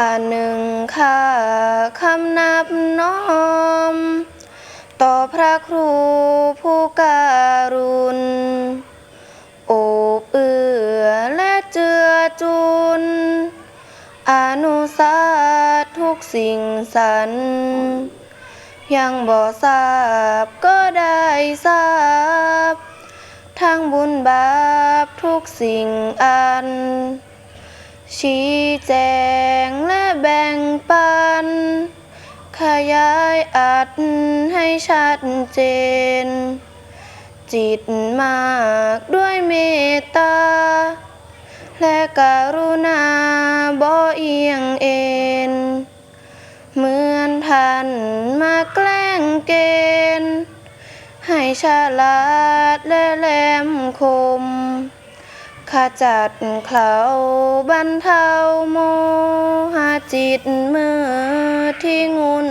อันหนึ่งค่าคำนับน้อม ต่อพระครูผู้การุณ โอบเอื้อและเจือจุน อนุสาทุกสิ่งสรรยังบ่ทราบก็ได้ทราบ ทั้งบุญบาปทุกสิ่งอัน ชี้แจง อัดให้ชัดเจน จิตมากด้วยเมตตา และกรุณาบ่เอียงเอ็น เหมือนท่านมาแกล้งเกณฑ์ให้ฉลาดและแหลมคมขจัดเขาบรรเทาโมหะจิตมือที่งุน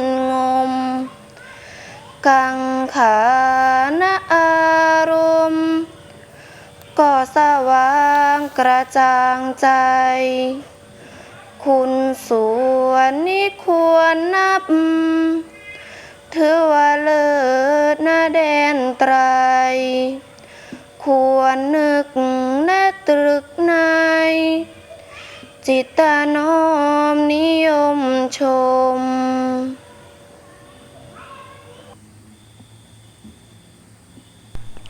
กังขานะอารมณ์ก็สว่างกระจ่างใจ คุณส่วนนี้ควรนับ ถือว่าเลิศนาแดนไตร ควรนึกและตรึกใน จิตตน้อมนิยมชม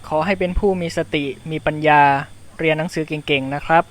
ขอให้เป็นผู้มีสติมีปัญญาเรียนหนังสือเก่งๆนะครับ